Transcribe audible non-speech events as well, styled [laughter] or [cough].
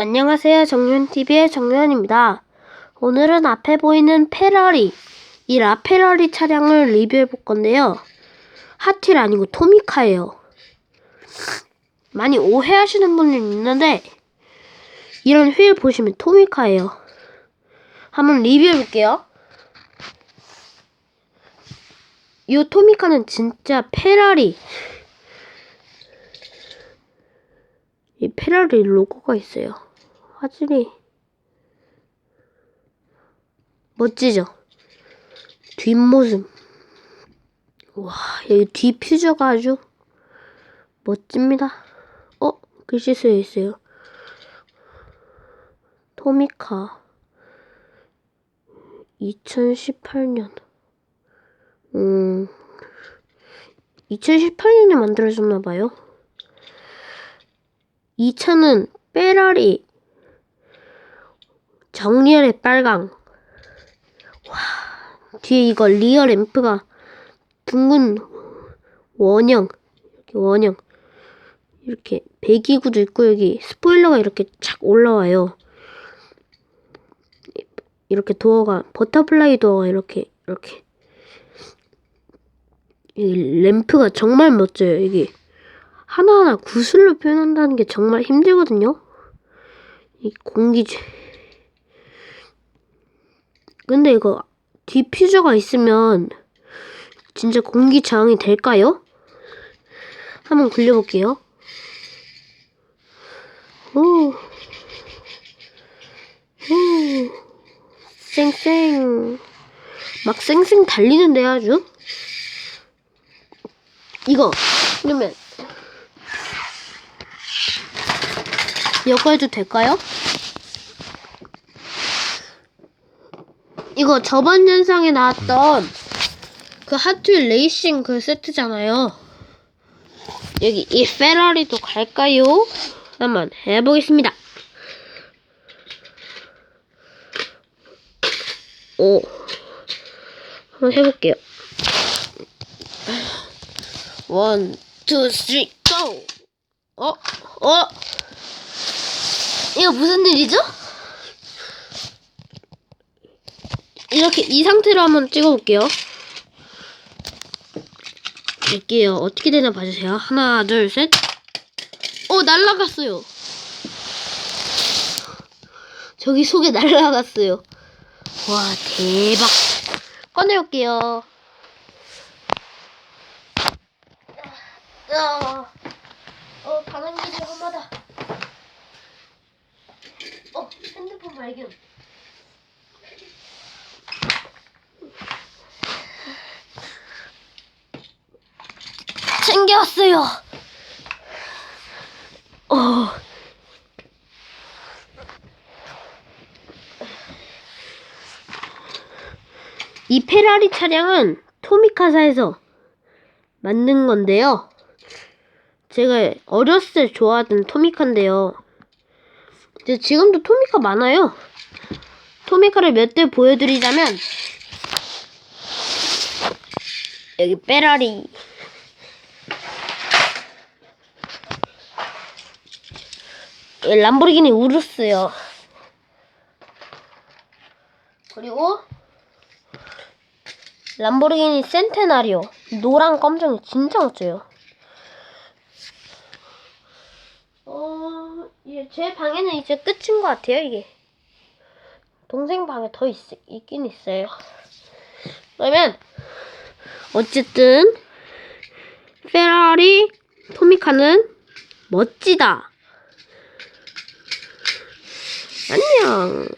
안녕하세요. 정윤TV의 정윤입니다. 오늘은 앞에 보이는 페라리, 이 라페라리 차량을 리뷰해 볼 건데요. 하틸 아니고 토미카예요. 많이 오해하시는 분이 있는데, 이런 휠 보시면 토미카예요. 한번 리뷰해 볼게요. 이 토미카는 진짜 페라리. 이 페라리 로고가 있어요. 화질이 멋지죠? 뒷모습. 와, 여기 디퓨저가 아주 멋집니다. 어, 글씨 쓰여 있어요. 토미카 2018년. 음, 2018년에 만들어졌나 봐요. 이 차는 페라리 정리열의 빨강 와 뒤에 이거 리어 램프가 둥근 원형 이렇게 원형 이렇게 배기구도 있고 여기 스포일러가 이렇게 착 올라와요 이렇게 도어가 버터플라이 도어가 이렇게 이렇게 이 램프가 정말 멋져요 이게 하나하나 구슬로 표현한다는 게 정말 힘들거든요. 이 공기지. 근데 이거 디퓨저가 있으면 진짜 공기 저항이 될까요? 한번 굴려볼게요. 오. 오. 쌩쌩. 막 쌩쌩 달리는데 아주. 이거 그러면 이거 해도 될까요? 이거 저번 영상에 나왔던 그 하트윌 레이싱 그 세트잖아요. 여기 이 페라리도 갈까요? 한번 해보겠습니다. 오, 한번 해볼게요. 원, 투, 쓰리, 고! 어? 어? 이거 무슨 일이죠? 이렇게 이 상태로 한번 찍어볼게요. 볼게요. 어떻게 되나 봐주세요. 하나, 둘, 셋. 오, 날라갔어요. 저기 속에 [laughs] 날라갔어요. 와, 대박. 꺼내올게요. 어, 어, 반응기지 한마다. 어, 핸드폰 발견. 챙겨왔어요. 어. 이 페라리 차량은 토미카사에서 만든 건데요. 제가 어렸을 때 좋아하던 토미카인데요. 근데 지금도 토미카 많아요. 토미카를 몇 대 보여드리자면 여기 페라리 여기 람보르기니 우루스요. 그리고 람보르기니 센테나리오 노랑 검정이 진짜 멋져요. 어, 예, 제 방에는 이제 끝인 것 같아요, 이게. 동생 방에 더 있, 있긴 있어요. 그러면, 어쨌든, 페라리 토미카는 멋지다. 안녕.